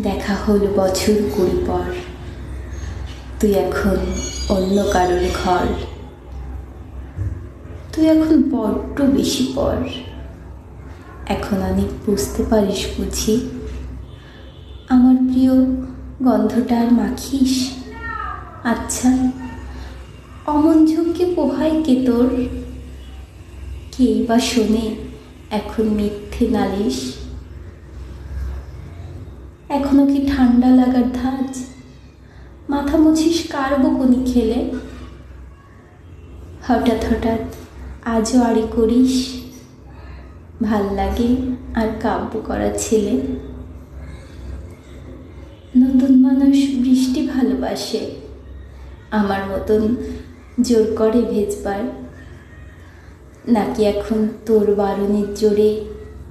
দেখা হলো বছর কুড়ি পর। তুই এখন অন্য কারোর ঘর। তুই এখন বড্ড বেশি পর। এখন অনেক বুঝতে পারিস বুঝি। আমার প্রিয়, গন্ধটা আর মাখিস? আচ্ছা অমন ঝোঁককে পোহায় কে তোর? কেই বা শোনে এখন মিথ্যে নালিশ? এখনও কি ঠান্ডা লাগার ধাঁচ? মাথা মুছিস কার বকুনি খেলে? হঠাৎ হঠাৎ আজও আড়ি করিস? ভালো লাগে আর কাব্য করা ছেলে। নতুন মানুষ বৃষ্টি ভালোবাসে, আমার মতন জোর করে ভেজবার। নাকি এখন তোর বারণের জোরে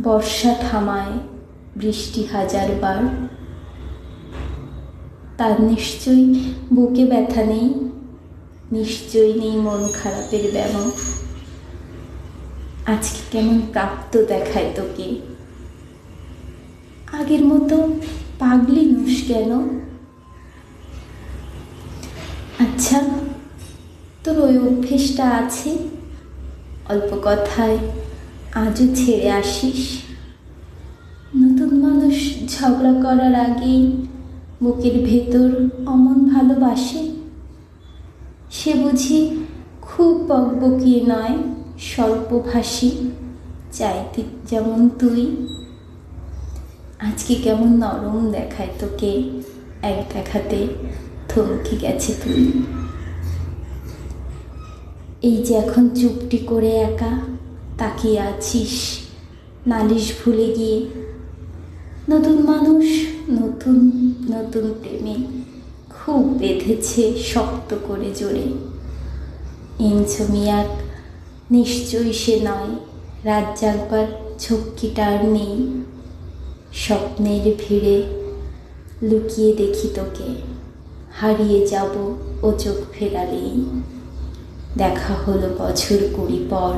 বর্ষা থামায়? বৃষ্টি হাজারবার তার নিশ্চয়ই বুকে ব্যথা নেই, নিশ্চয়ই নেই মন খারাপের ব্যামো। আজকে কেমন প্রাপ্ত দেখায় তোকে। আগের মতো পাগলি নুস কেন? আচ্ছা তোর ওই অভ্যেসটা আছে? অল্প কথায় আজও ছেড়ে আসিস? মানুষ ঝগড়া করার আগেই বুকের ভেতর অমন ভালোবাসে? সে বুঝি খুব বকবকি নয়, স্বল্পভাষী। চাইতে যেমন তুই। আজকে কেমন নরম দেখায় তোকে, এক দেখাতে থমকে গেছে তুই। এই যে এখন চুপটি করে একা, তাকিয়ে আছিস, নালিশ ভুলে গিয়ে নতুন মানুষ, নতুন নতুন প্রেমে খুব বেঁধেছে শক্ত করে জোরে। ইনসমিয়াক নিশ্চয়ই সে নয়, রাত জাগবার ঝক্কিটা আর নেই স্বপ্নের ভিড়ে লুকিয়ে দেখি তোকে, হারিয়ে যাব ও চোখ ফেরালেই। দেখা হলো বছর কুড়ি পর,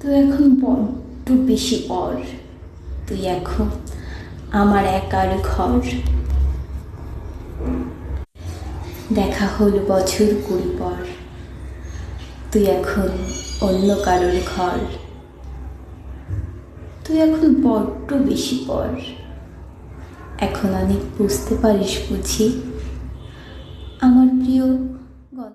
তো এখন বড্ড বেশি পর। তুই এখন আমার একার ঘর। দেখা হলো বছর কুড়ি পর। তুই এখন অন্য কারোর ঘর। তুই এখন বড্ড বেশি পর। এখন অনেক বুঝতে পারিস বুঝি। আমার প্রিয়